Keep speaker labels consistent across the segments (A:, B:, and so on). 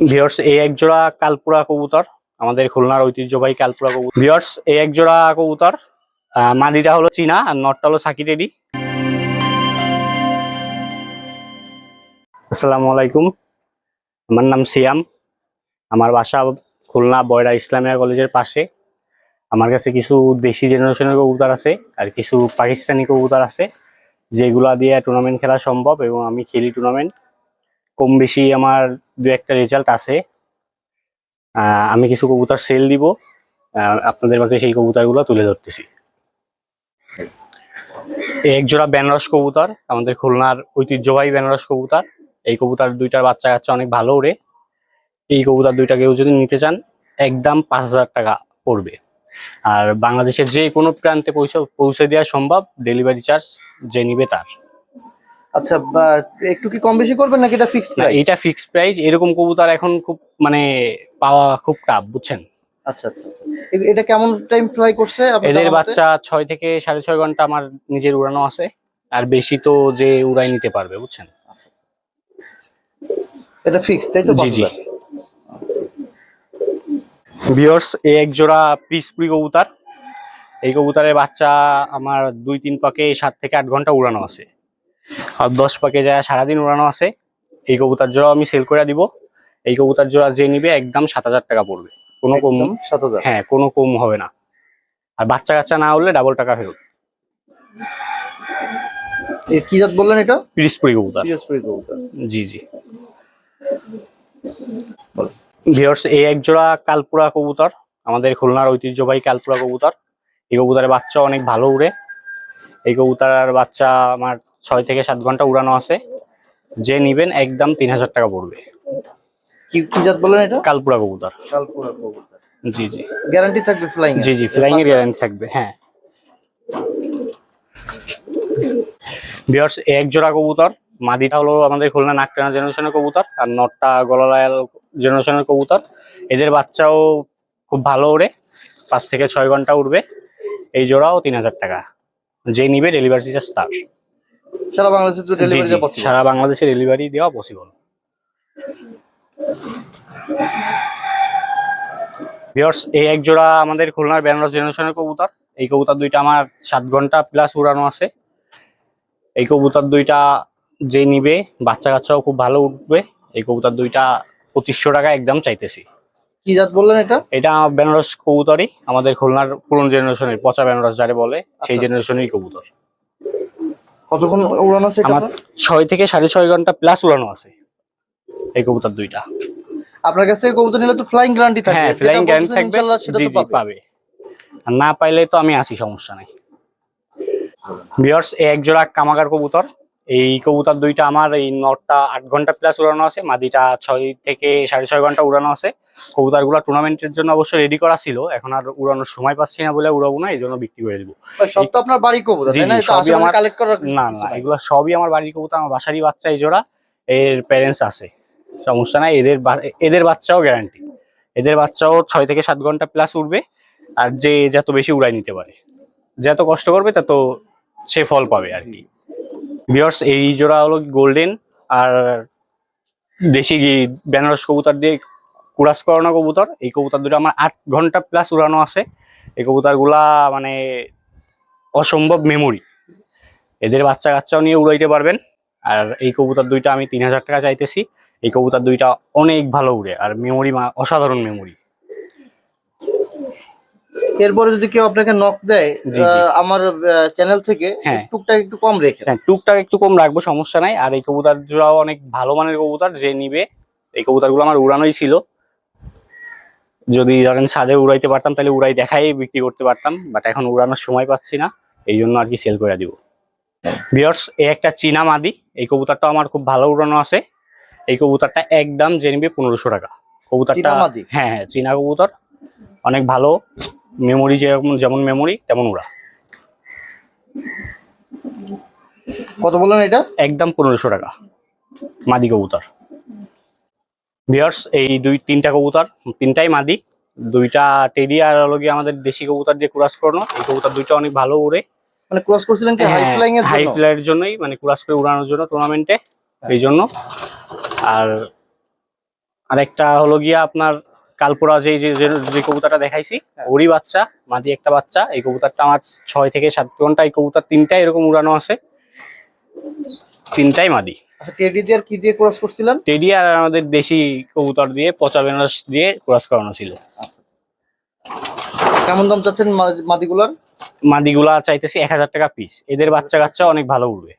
A: Viewers এই এক জোড়া কালপুরা কবুতর, আমাদের খুলনার ঐতিহ্যবাহী কালপুরা কবুতর। ভিওর্স এই এক জোড়া কবুতর মাদিটা হলো চীনা আর নটটা হলো সাকি টেডি আসসালামু আলাইকুম। আমার নাম সিয়াম। আমার বাসা খুলনা বয়রা ইসলামিয়া কলেজের পাশে। আমার কাছে কিছু দেশি জেনারেশনের কবুতর আছে আর কিছু পাকিস্তানি কবুতর আছে, যেগুলা দিয়ে টুর্নামেন্ট খেলা সম্ভব এবং আমি খেলি টুর্নামেন্ট কম বেশি আমার দু একটা রেজাল্ট আছে। আমি কিছু কবুতর সেল দিব। আপনাদের মাঝে সেই কবুতরগুলো তুলে ধরতেছি। এই এক জোড়া বেনারস কবুতর, আমাদের খুলনার ঐতিহ্যবাহী বেনারস কবুতর। এই কবুতর দুইটার বাচ্চা কাচ্চা অনেক ভালো ওড়ে এই কবুতর দুইটা কেউ যদি নিতে চান, একদম পাঁচ হাজার টাকা পড়বে। আর বাংলাদেশের যে কোনো প্রান্তে পৌঁছে পৌঁছে দেওয়া সম্ভব। ডেলিভারি চার্জ যে নিবে তার।
B: আচ্ছা একটু কি কম বেশি করবেন নাকি এটা ফিক্সড প্রাইস
A: এটা ফিক্সড প্রাইস এরকম কবুতর এখন খুব মানে পাওয়া খুব টাফ বুঝছেন
B: আচ্ছা আচ্ছা আচ্ছা। এটা কেমন টাইম ফ্লাই করছে
A: এদের বাচ্চা ছয় থেকে সাড়ে ছয় ঘণ্টা আমার নিজের উড়ানো আছে আর বেশি তো যে উড়াই নিতে পারবে বুঝছেন
B: এটা ফিক্সড তাই তো
A: জি, জি।
B: 5000?
A: ভিওর্স এই এক জোড়া পিসপুরি কবুতর এই কবুতরের বাচ্চা আমার দুই তিন পাকে সাত থেকে আট ঘণ্টা উড়ানো আছে আর দশ পাকে যায় সারাদিন উড়ানো আছে এই কবুতার জোড়া আমি সেল করে দিব। এই কবুতার জোড়া যে নিবে একদম সাত হাজার টাকা পড়বে। কোনো কম
B: সাত 7000
A: হ্যাঁ কোনো কম হবে না। আর বাচ্চা কাচ্চা না হলে ডাবল টাকা ফেরত।
B: কি জাত বললেন এটা?
A: পিসপুরি কবুতর।
B: পিএসপি কবুতর।
A: জি জি। ভিওর্স এই এক জোড়া কালপুরা কবুতর আমাদের খুলনার ঐতিহ্যবাহী কালপুরা কবুতর। এই কবুতরের বাচ্চা অনেক ভালো উড়ে। এই কবুতরের বাচ্চা আমার ছয় থেকে সাত ঘণ্টা উড়ানো আছে। যে নিবেন একদম তিন হাজার টাকা পড়বে।
B: কি কি জাত বললেন এটা?
A: কালপুরা কবুতর।
B: কালপুরা কবুতর।
A: জি জি।
B: গ্যারান্টি থাকবে ফ্লাইং
A: জি জি ফ্লাইং এর গ্যারান্টি থাকবে হ্যাঁ। ভিওর্স এক জোড়া কবুতর মাদিটা হলো আমাদের খুলনা নাকটানা জেনারেশনের কবুতর আর নটটা গলালায়াল জেনারেশনের কবুতর। এদের বাচ্চাও খুব ভালো ওড়ে পাঁচ থেকে ছয় ঘণ্টা উড়বে। এই জোড়াও তিন হাজার টাকা। যে নিবে ডেলিভারি চার্জ তার।
B: সারা বাংলাদেশে তো ডেলিভারি
A: জি,
B: পসিবল
A: সারা বাংলাদেশে ডেলিভারি দেওয়া পসিবল ভিওর্স এই এক জোড়া আমাদের খুলনার বেনারস জেনারেশনের কবুতর। এই কবুতর দুইটা আমার সাত ঘণ্টা প্লাস উড়ানো আছে। এই কবুতর দুইটা যে নিবে বাচ্চা কাচ্চাও খুব ভালো উঠবে। এই কবুতর দুইটা পঁচিশশো টাকা একদম চাইতেছি।
B: কি জাত বললেন এটা?
A: এটা বেনারস কবুতরই আমাদের খুলনার পুরনো জেনারেশনের পচা বেনারস যারে বলে সেই
B: আচ্ছা।
A: জেনারেশনেরই কবুতর।
B: কতক্ষণ উড়ানো আছে
A: আমার ছয় থেকে সাড়ে ছয় ঘণ্টা প্লাস উড়ানো আছে। এই কবুতর দুইটা।
B: আপনার কাছে কবুতর নিলে তো ফ্লাইং গ্যারান্টি থাকবে।
A: হ্যাঁ ফ্লাইং গ্যারান্টি থাকবে।
B: ইনশাআল্লাহ সেটা তো পাবে।
A: পাবে। আর না পাইলে তো আমি আসি সমস্যা নাই। ভিউয়ার্স এক জোড়া কামাগার কবুতর। এই কবুতর দুইটা আমার এই নটটা আট ঘণ্টা প্লাস উড়ানো আছে মাদিটা ছয় থেকে সাড়ে ছয় ঘণ্টা উড়ানো আছে। কবুতরগুলো টুর্নামেন্টের জন্য অবশ্য রেডি করা ছিল এখন আর উড়ানোর সময় পাচ্ছি না বলে উড়াবো না এই জন্য বিক্রি করে দিব।
B: সব তো আপনার বাড়ি কবুতর না?
A: সবই আমার- না না এগুলো সবই আমার বাড়ির কবুতর আমার বাসারই বাচ্চা এই জোড়া। এর প্যারেন্টস আছে সমস্যা নাই এদের এদের বাচ্চাও গ্যারান্টি এদের বাচ্চাও ছয় থেকে সাত ঘণ্টা প্লাস উঠবে আর যে যত বেশি উড়াই নিতে পারে। যত কষ্ট করবে তত সে ফল পাবে আর কি। বিয়ার্স এই জোড়া হলো গোল্ডেন আর দেশি বেনারস কবুতর দিয়ে কুরাস করানো কবুতর। এই কবুতর দুটো আমার আট ঘণ্টা প্লাস উড়ানো আছে। এই কবুতরগুলা মানে অসম্ভব মেমোরি এদের বাচ্চা কাচ্চাও নিয়ে উড়াইতে পারবেন। আর এই কবুতর দুইটা আমি তিন হাজার টাকা চাইতেছি। এই কবুতর দুইটা অনেক ভালো উড়ে। আর মেমোরি অসাধারণ মেমোরি
B: এরপরে যদি কেউ আপনাকে নক দেয়। আমার চ্যানেল থেকে
A: হ্যাঁ।
B: টুকটাক একটু কম রেখে
A: হ্যাঁ টুকটাক একটু কম রাখব সমস্যা নাই। আর এই কবুতর জোড়াও অনেক ভালো মানের কবুতর যে নিবে এই কবুতরগুলো আমার উড়ানোই ছিল। যদি ধরেন ছাদে উড়াইতে পারতাম তাহলে উড়াই দেখাই বিক্রি করতে পারতাম। বাট এখন উড়ানোর সময় পাচ্ছি না এই জন্য আর কি সেল করে দিব। বিয়ার্স এ একটা চীনা মাদি এই কবুতরটা আমার খুব ভালো উড়ানো আছে। এই কবুতরটা একদম যে নিবে পনেরোশো টাকা। কবুতরটা? হ্যাঁ হ্যাঁ চীনা কবুতর। অনেক ভালো। মেমোরি যেমন যেমন মেমোরি তেমন উড়া
B: কত বললেন এটা?
A: একদম পনেরোশো টাকা। মাদি কবুতর। বিয়ার্স এই দুই তিনটা কবুতর তিনটাই মাদি। দুইটা টেডি আর হলো গিয়ে আমাদের দেশি কবুতর দিয়ে কুরাস করানো। এই কবুতর দুইটা অনেক ভালো উড়ে
B: মানে ক্রস করছিলেন কি হাই ফ্লাইং এর
A: হাই
B: জন্য?
A: ফ্লাইয়ের জন্যই মানে কুরাস করে উড়ানোর জন্য টুর্নামেন্টে এই জন্য। আর আরেকটা হলো গিয়া আপনার কালপুরা যে যে কবুতরটা দেখাইছি
B: হ্যাঁ।
A: ওরই বাচ্চা মাদি একটা বাচ্চা। এই কবুতরটা আমার ছয় থেকে সাত ঘণ্টা এই কবুতর তিনটাই এরকম উড়ানো আছে? তিনটাই মাদি।
B: আচ্ছা টেডি দিয়ে আর কি দিয়ে ক্রস করছিলেন?
A: টেডি আর আমাদের দেশি কবুতর দিয়ে পচা বেনারস দিয়ে ক্রস করানো ছিল।
B: কেমন দাম চাচ্ছেন মাদিগুলার?
A: মাদিগুলা চাইতেছি এক হাজার টাকা পিস এদের বাচ্চা কাচ্চা অনেক ভালো উড়বে।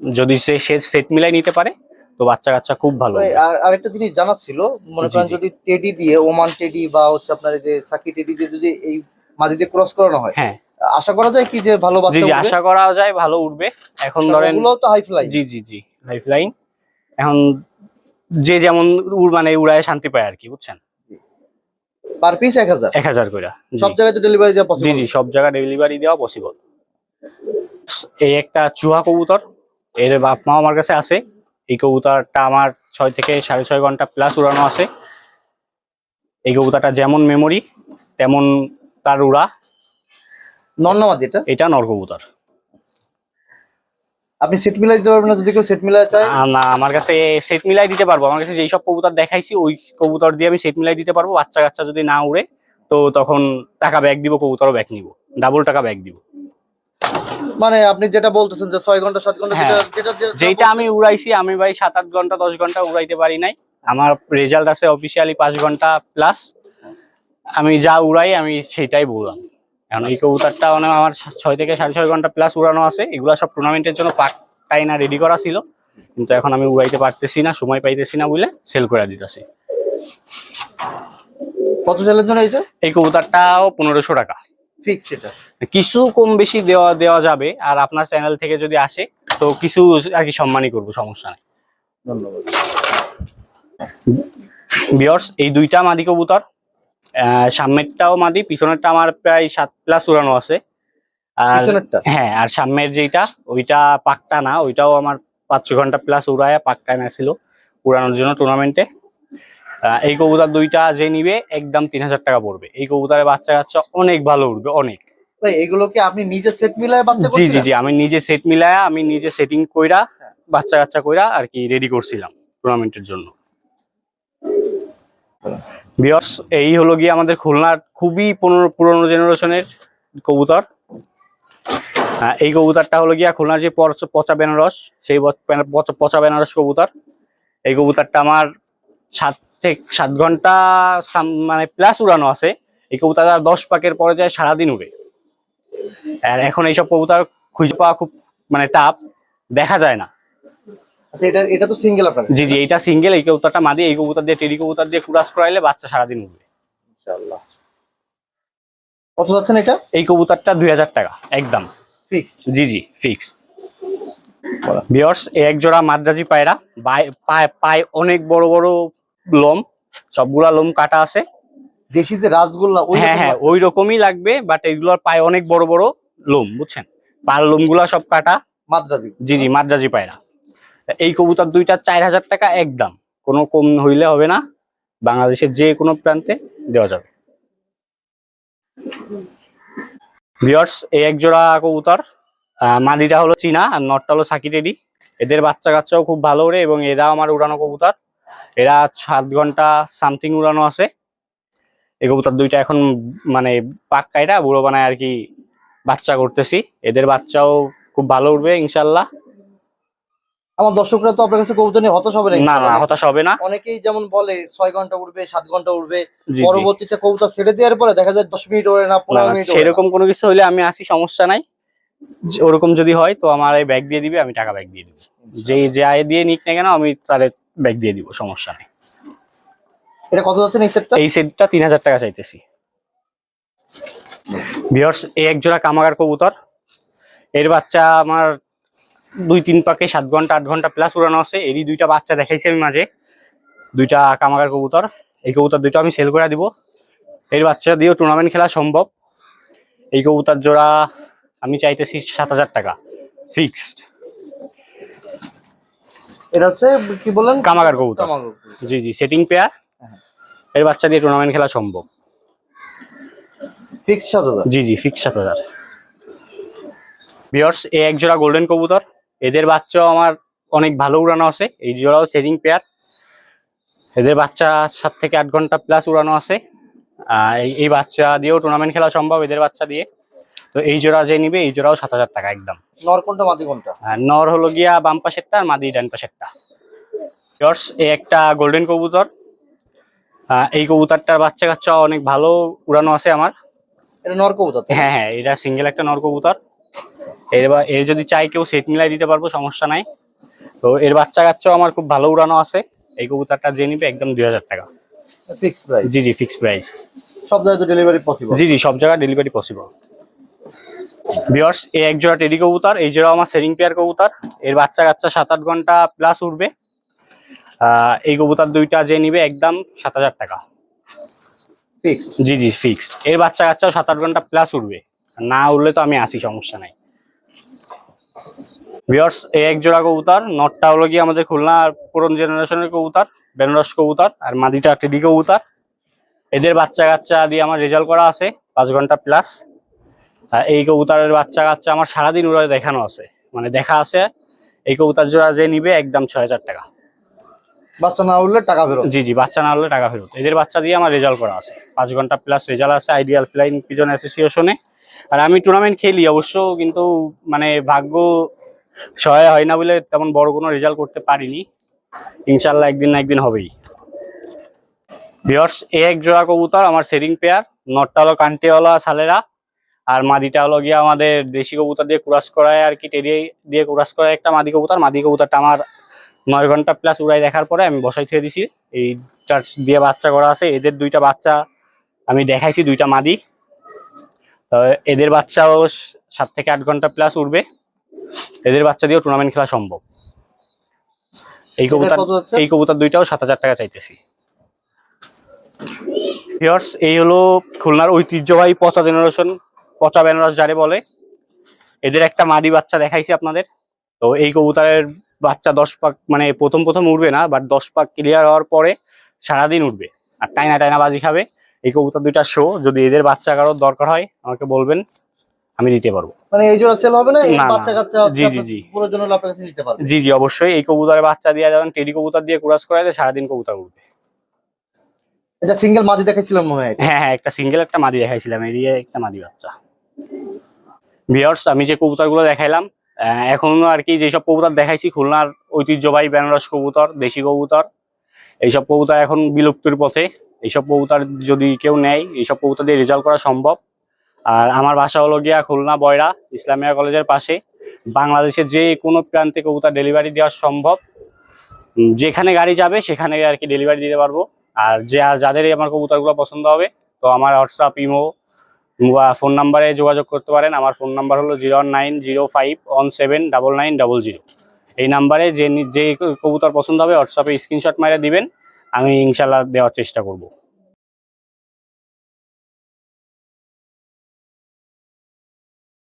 A: যদি সে সেট মিলাই নিতে পারে তো বাচ্চা কাচ্চা খুব ভালো
B: আর আরেকটা জিনিস জানার ছিল মনে করেন যদি টেডি দিয়ে ওমান টেডি বা হচ্ছে আপনার যে সাকি টেডি দিয়ে যদি এই মাদি দিয়ে ক্রস করানো হয়
A: হ্যাঁ।
B: আশা করা যায় কি যে ভালো বাচ্চা
A: জি আশা করা যায় ভালো উঠবে। এখন ধরেন
B: ওগুলোও তো হাই ফ্লাই
A: জি জি জি লাইফ লাইন এখন যে যেমন উড় মানে উড়ায় শান্তি পায় আর কি বুঝছেন?
B: পার পিস এক হাজার।
A: এক হাজার করে
B: সব জায়গায় তো ডেলিভারি দেওয়া পসিবল
A: জি জি সব জায়গায় ডেলিভারি দেওয়া পসিবল এই একটা চুহা কবুতর এর বাপ মা আমার কাছে আছে। এই কবুতরটা আমার ছয় থেকে সাড়ে ছয় ঘণ্টা প্লাস উড়ানো আছে। এই কবুতরটা যেমন মেমোরি তেমন তার উড়া।
B: নন মাদি এটা?
A: এটা নর কবুতর।
B: আপনি সেট মিলাই দিতে পারবেন না যদি কেউ সেট মিলাই চায়?
A: না আমার কাছে সেট মিলাই দিতে পারব। আমার কাছে যেই সব কবুতর দেখাইছি ওই কবুতর দিয়ে আমি সেট মিলাই দিতে পারব। বাচ্চা কাচ্চা যদি না উড়ে তো তখন টাকা ব্যাগ দিব কবুতরও ব্যাগ নিব। ডাবল টাকা ব্যাগ দিব।
B: মানে আপনি যেটা বলতেছেন যে ছয় ঘণ্টা সাত ঘণ্টা
A: হ্যাঁ।
B: যেটা যেটা
A: আমি উড়াইছি আমি ভাই সাত আট ঘণ্টা দশ ঘণ্টা উড়াইতে পারি নাই। আমার রেজাল্ট আছে অফিসিয়ালি পাঁচ ঘণ্টা প্লাস আমি যা উড়াই আমি সেটাই বললাম। এখন এই কবুতরটা মানে আমার ছয় থেকে সাড়ে ছয় ঘণ্টা প্লাস উড়ানো আছে। এগুলা সব টুর্নামেন্টের জন্য পাকটাই না রেডি করা ছিল। কিন্তু এখন আমি উড়াইতে পারতেছি না সময় পাইতেছি না বলে সেল করে দিতেছি।
B: কত সালের জন্য
A: এই কবুতরটাও পনেরোশো টাকা।
B: এটা।
A: কিছু কম বেশি দেওয়া দেওয়া যাবে। আর আপনার চ্যানেল থেকে যদি আসে তো কিছু আর কি সম্মানই করব সমস্যা নেই।
B: ধন্যবাদ।
A: বিয়র্স এই দুইটা মাদি কবুতর সামনেরটাও মাদি পিছনেরটা আমার প্রায় সাত প্লাস উড়ানো আছে। আর হ্যাঁ আর সামনের যেইটা ওইটা পাকটা না ওইটাও আমার পাঁচ ছ ঘণ্টা প্লাস উড়ায় পাক্কা না ছিল উড়ানোর জন্য টুর্নামেন্টে এই কবুতর দুইটা যে নিবে একদম তিন হাজার টাকা পড়বে। এই কবুতরের বাচ্চা কাচ্চা অনেক ভালো উঠবে অনেক।
B: ভাই এগুলো কি আপনি নিজে সেট বাচ্চা
A: জি জি জি আমি নিজে সেট মিলায়া আমি নিজে সেটিং কইরা বাচ্চা কাচ্চা কইরা আর কি রেডি করছিলাম টুর্নামেন্টের জন্য। বিয়স এই হলো গিয়ে আমাদের খুলনার খুবই পুরনো পুরনো জেনারেশনের কবুতর। এই কবুতরটা হলো গিয়া খুলনার যে পচ- বেনারস সেই পচা বেনারস কবুতর। এই কবুতরটা আমার সাত থেকে সাত ঘণ্টা মানে প্লাস উড়ানো আছে। এই কবুতরটা দশ পাকের পরে যায় সারাদিন উড়ে। আর এখন এইসব কবুতর খুঁজে পাওয়া খুব মানে টাফ দেখা যায় না।
B: আচ্ছা এটা এটা তো সিঙ্গেল আপনার
A: জি জি এইটা সিঙ্গেল এই কবুতরটা মাদি এই কবুতর দিয়ে টেরি কবুতর দিয়ে কুরাস করাইলে বাচ্চা সারাদিন উঠবে
B: ইনশাআল্লাহ। কত যাচ্ছেন এটা?
A: এই কবুতরটা দুই হাজার টাকা একদম।
B: ফিক্স
A: জি জি ফিক্স। বিয়র্স এক জোড়া মাদ্রাজি পায়রা পায় পায় অনেক বড় বড় লোম সবগুলা লোম কাটা আছে।
B: দেশি যে রাসগোল্লা
A: হ্যাঁ হ্যাঁ ওই রকমই লাগবে বাট এগুলোর পায়ে অনেক বড় বড় লোম বুঝছেন? পার লোমগুলা সব কাটা।
B: মাদ্রাজি
A: জি জি মাদ্রাজি পায়রা। এই কবুতর দুইটা চার হাজার টাকা একদম কোনো কম হইলে হবে না। বাংলাদেশের যে কোনো প্রান্তে দেওয়া যাবে। বিয়ার্স এই এক জোড়া কবুতর আহ, মাদিটা হলো চীনা আর নটটা হলো সাকি টেডি এদের বাচ্চা কাচ্চাও খুব ভালো ওড়ে এবং এরা আমার উড়ানো কবুতর। এরা সাত ঘণ্টা সামথিং উড়ানো আছে। এই কবুতর দুইটা এখন মানে পাক্কাইটা বুড়ো বানায় আর কি বাচ্চা করতেছি। এদের বাচ্চাও খুব ভালো উঠবে ইনশাল্লাহ
B: আমার দর্শকরা তো আপনার কাছে কবুতর নিয়ে হতাশ হবে না
A: না হতাশ হবে না।
B: অনেকেই যেমন বলে ছয় ঘণ্টা উঠবে সাত ঘণ্টা উঠবে। পরবর্তীতে কবুতর ছেড়ে দেওয়ার পরে দেখা যায় দশ মিনিট ওড়ে না পনেরো মিনিট
A: সেরকম কোনো কিছু হলে আমি আসি সমস্যা নাই। ওরকম যদি হয় তো আমার এই ব্যাগ দিয়ে দিবে আমি টাকা ব্যাগ দিয়ে দিব। যে যে আয় দিয়ে নিক না কেন আমি তাহলে ব্যাগ দিয়ে দিব সমস্যা নেই।
B: এটা কত যাচ্ছেন এই সেটটা
A: এই সেটটা তিন হাজার টাকা চাইতেছি। বিয়ার্স এই এক জোড়া কামাগার কবুতর। এর বাচ্চা আমার দুই তিন পাকে সাত ঘণ্টা আট ঘণ্টা প্লাস উড়ানো আছে। এরই দুইটা বাচ্চা দেখাইছি আমি মাঝে। দুইটা কামাগার কবুতর। এই কবুতর দুইটা আমি সেল করে দিব। এর বাচ্চা দিয়েও টুর্নামেন্ট খেলা সম্ভব। এই কবুতর জোড়া আমি চাইতেছি সাত হাজার টাকা। ফিক্সড
B: এটা হচ্ছে কি বললেন?
A: কামাগার কবুতর। জি জি সেটিং পেয়ার।
B: হ্যাঁ।
A: এর বাচ্চা দিয়ে টুর্নামেন্ট খেলা সম্ভব।
B: ফিক্স সাত হাজার?
A: জি জি ফিক্স সাত হাজার। বিয়ার্স এই এক জোড়া গোল্ডেন কবুতর। এদের বাচ্চাও আমার অনেক ভালো উড়ানো আছে। এই জোড়াও সেটিং পেয়ার। এদের বাচ্চা সাত থেকে আট ঘণ্টা প্লাস উড়ানো আছে। এই বাচ্চা দিয়েও টুর্নামেন্ট খেলা সম্ভব এদের বাচ্চা দিয়ে। তো এই জোড়া যে নিবে এই জোড়াও সাত হাজার টাকা একদম।
B: নর কোনটা মাদি কোনটা?
A: আর নর হলো গিয়া বাম পাশেরটা আর মাদি ডান পাশেরটা। Yours, এই একটা গোল্ডেন কবুতর। এই কবুতরটার বাচ্চা কাচ্চা অনেক ভালো উড়ানো আছে আমার।
B: এটা নর কবুতর
A: হ্যাঁ হ্যাঁ এটা সিঙ্গেল একটা নর কবুতর। এর বা- এর যদি চাই কেউ সেট মিলাই দিতে পারব সমস্যা নাই। তো এর বাচ্চা কাচ্চাও আমার খুব ভালো উড়ানো আছে। এই কবুতরটা যে নিবে একদম দুই হাজার টাকা।
B: ফিক্সড প্রাইস
A: জি জি ফিক্সড প্রাইস
B: সব জায়গায় তো ডেলিভারি পসিবল
A: জি জি সব জায়গায় ডেলিভারি পসিবল বিয়ার্স এই এক জোড়া টেডি কবুতর এই জোড়া আমার সেরিং পেয়ার কবুতর। এর বাচ্চা কাচ্চা সাত আট ঘণ্টা প্লাস উঠবে। এই কবুতর দুইটা যে নিবে একদম সাত হাজার টাকা। জি জি ফিক্সড এর বাচ্চা কাচ্চাও সাত আট ঘণ্টা প্লাস উঠবে। না উঠলে তো আমি আসি সমস্যা নাই। বিয়ার্স এই এক জোড়া কবুতর নটটা হলো গিয়ে আমাদের খুলনার পুরন জেনারেশনের কবুতর বেনারস কবুতর আর মাদিটা টেডি কবুতর। এদের বাচ্চা কাচ্চা দিয়ে আমার রেজাল্ট করা আছে পাঁচ ঘণ্টা প্লাস এই কবুতরের বাচ্চা কাচ্চা আমার সারাদিন ওরা দেখানো আছে। মানে দেখা আছে এই কবুতর জোড়া যে নিবে একদম ছয় হাজার টাকা।
B: বাচ্চা না উঠলে টাকা ফেরত?
A: জি জি বাচ্চা না হলে টাকা ফেরত। এদের বাচ্চা দিয়ে আমার রেজাল্ট করা আছে। পাঁচ ঘণ্টা প্লাস রেজাল্ট আছে আইডিয়াল ফ্লাইং পিজন অ্যাসোসিয়েশনে আর আমি টুর্নামেন্ট খেলি অবশ্য কিন্তু মানে ভাগ্য সহায় হয় না বলে তেমন বড় কোনো রেজাল্ট করতে পারিনি। ইনশাল্লাহ একদিন না একদিন হবেই। ভিওর্স এ এক জোড়া কবুতর আমার সেরিং পেয়ার নটটা হলো কান্টিওয়ালা সালেরা। আর মাদিটা হলো গিয়ে আমাদের দেশি কবুতর দিয়ে কুরাস করায় আর কি টেরিয়ে দিয়ে কুরাস করায় একটা মাদি কবুতর। মাদি কবুতরটা আমার নয় ঘণ্টা প্লাস উড়াই দেখার পরে আমি বসাই খেয়ে দিছি। এইটা দিয়ে বাচ্চা করা আছে এদের দুইটা বাচ্চা আমি দেখাইছি দুইটা মাদি। এদের বাচ্চাও সাত থেকে আট ঘণ্টা প্লাস উঠবে এদের বাচ্চা দিয়েও টুর্নামেন্ট খেলা সম্ভব। এই কবুতর এই কবুতর দুইটাও সাত হাজার টাকা চাইতেছি। এই হলো খুলনার ঐতিহ্যবাহী পচা জেনারেশন পচা বেনারস যারে বলে। এদের একটা মাদি বাচ্চা দেখাইছি আপনাদের। তো এই কবুতরের বাচ্চা দশ পাক মানে প্রথম প্রথম উঠবে না বাট দশ পাক ক্লিয়ার হওয়ার পরে সারাদিন উঠবে আর টাইনা টাইনা বাজি খাবে। এই কবুতর দুইটা শো যদি এদের বাচ্চা কারোর দরকার হয় আমাকে বলবেন আমি দিতে পারব।
B: মানে এই জোড়া সেল হবে না? এই। বাচ্চা কাচ্চা
A: জি, জি, জি।
B: পুরো জন্য আপনার কাছে নিতে পারবে
A: জি জি অবশ্যই। এই কবুতরের বাচ্চা দিয়ে যাবেন টেডি কবুতর দিয়ে কুরাস করা যায় সারাদিন কবুতর উঠবে
B: এটা সিঙ্গেল মাদি দেখাইছিলাম মনে হয়
A: হ্যাঁ হ্যাঁ একটা সিঙ্গেল একটা মাদি দেখাইছিলাম। এরিয়া একটা মাদি বাচ্চা। বিয়ার্স আমি যে কবুতরগুলো দেখাইলাম আহ, এখনও আর কি যেসব কবুতর দেখাইছি খুলনার ঐতিহ্যবাহী বেনারস কবুতর দেশি কবুতর এইসব কবুতর এখন বিলুপ্তির পথে। এইসব কবুতর যদি কেউ নেয় এইসব কবুতর দিয়ে রেজাল্ট করা সম্ভব। আর আমার বাসা হলো গিয়া খুলনা বয়রা ইসলামিয়া কলেজের পাশে। বাংলাদেশের যে কোনো প্রান্তে কবুতর ডেলিভারি দেওয়া সম্ভব। যেখানে গাড়ি যাবে সেখানে আর কি ডেলিভারি দিতে পারব। আর যে যাদের আমার কবুতরগুলো পছন্দ হবে তো আমার হোয়াটসঅ্যাপ ইমো ফোন নাম্বারে যোগাযোগ করতে পারেন। আমার ফোন নাম্বার হলো zero nine zero five one seven double nine double zero. এই নাম্বারে যে যে কবুতর পছন্দ হবে, হোয়াটসঅ্যাপে স্ক্রিনশট মারে দিবেন। আমি ইনশাল্লাহ দেওয়ার চেষ্টা করব।